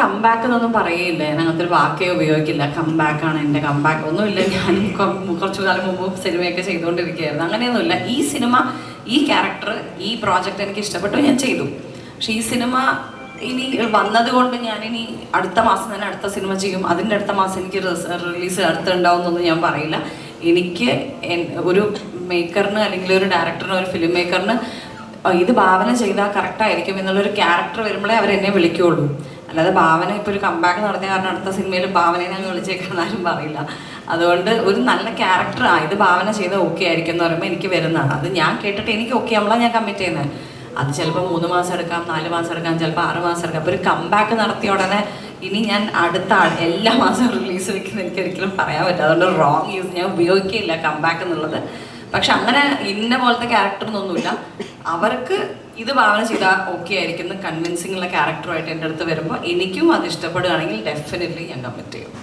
Comeback എന്നൊന്നും പറയില്ല? ഞാൻ അങ്ങനത്തെ ഒരു വാക്കേ ഉപയോഗിക്കില്ല. കംബാക്ക് ആണ് എന്റെ കംബാക്ക് ഒന്നുമില്ല. ഞാൻ കുറച്ചു കാലം മുമ്പ് സിനിമയൊക്കെ ചെയ്തുകൊണ്ടിരിക്കുകയായിരുന്നു. അങ്ങനെയൊന്നുമില്ല. ഈ സിനിമ ഈ ക്യാരക്ടർ ഈ പ്രോജക്റ്റ് എനിക്ക് ഇഷ്ടപ്പെട്ടു. ഞാൻ ചെയ്തു. പക്ഷെ ഈ സിനിമ ഇനി വന്നത് കൊണ്ട് ഇനി അടുത്ത മാസം തന്നെ അടുത്ത സിനിമ ചെയ്യും. അതിന്റെ അടുത്ത മാസം എനിക്ക് റിലീസ് അടുത്തുണ്ടാവും എന്നൊന്നും ഞാൻ പറയില്ല. എനിക്ക് ഒരു മേക്കറിന് അല്ലെങ്കിൽ ഒരു ഡയറക്ടറിന് ഒരു ഫിലിം മേക്കറിന് ഇത് ഭാവന ചെയ്താൽ കറക്റ്റായിരിക്കും എന്നുള്ളൊരു ക്യാരക്ടർ വരുമ്പോഴേ അവർ എന്നെ വിളിക്കുള്ളൂ. അല്ലാതെ ഭാവന ഇപ്പോൾ ഒരു കമ്പാക്ക് നടത്തിയ കാരണം അടുത്ത സിനിമയിൽ ഭാവനയെ വിളിച്ചേക്കാൻ ആരും പറയില്ല. അതുകൊണ്ട് ഒരു നല്ല ക്യാരക്ടർ ആ ഇത് ഭാവന ചെയ്ത ഓക്കെ ആയിരിക്കും എന്ന് പറയുമ്പോൾ എനിക്ക് വരുന്നതാണ്. അത് ഞാൻ കേട്ടിട്ട് എനിക്ക് ഓക്കെ നമ്മളാണ് ഞാൻ കമ്മിറ്റ് ചെയ്യുന്നത് അത് ചിലപ്പോൾ മൂന്ന് മാസം എടുക്കാം നാല് മാസം എടുക്കാം ചിലപ്പോൾ ആറ് മാസം എടുക്കാം. അപ്പോൾ ഒരു കമ്പാക്ക് നടത്തിയ ഉടനെ ഇനി ഞാൻ അടുത്ത ആൾ എല്ലാ മാസവും റിലീസ് വെക്കുന്ന എനിക്ക് ഒരിക്കലും പറയാൻ പറ്റില്ല. അതുകൊണ്ട് റോങ് യൂസ് ഞാൻ ഉപയോഗിക്കില്ല കമ്പാക്ക് എന്നുള്ളത്. പക്ഷെ അങ്ങനെ ഇന്ന പോലത്തെ ക്യാരക്ടർ ഒന്നുമില്ല. അവർക്ക് ഇത് ഭാവന ചെയ്താൽ ഓക്കെ ആയിരിക്കും. കൺവിൻസിങ് ഉള്ള ക്യാരക്ടറുമായിട്ട് എന്റെ അടുത്ത് വരുമ്പോൾ എനിക്കും അത് ഇഷ്ടപ്പെടുകയാണെങ്കിൽ ഡെഫിനറ്റ്ലി ഞാൻ കമ്മിറ്റ് ചെയ്യും.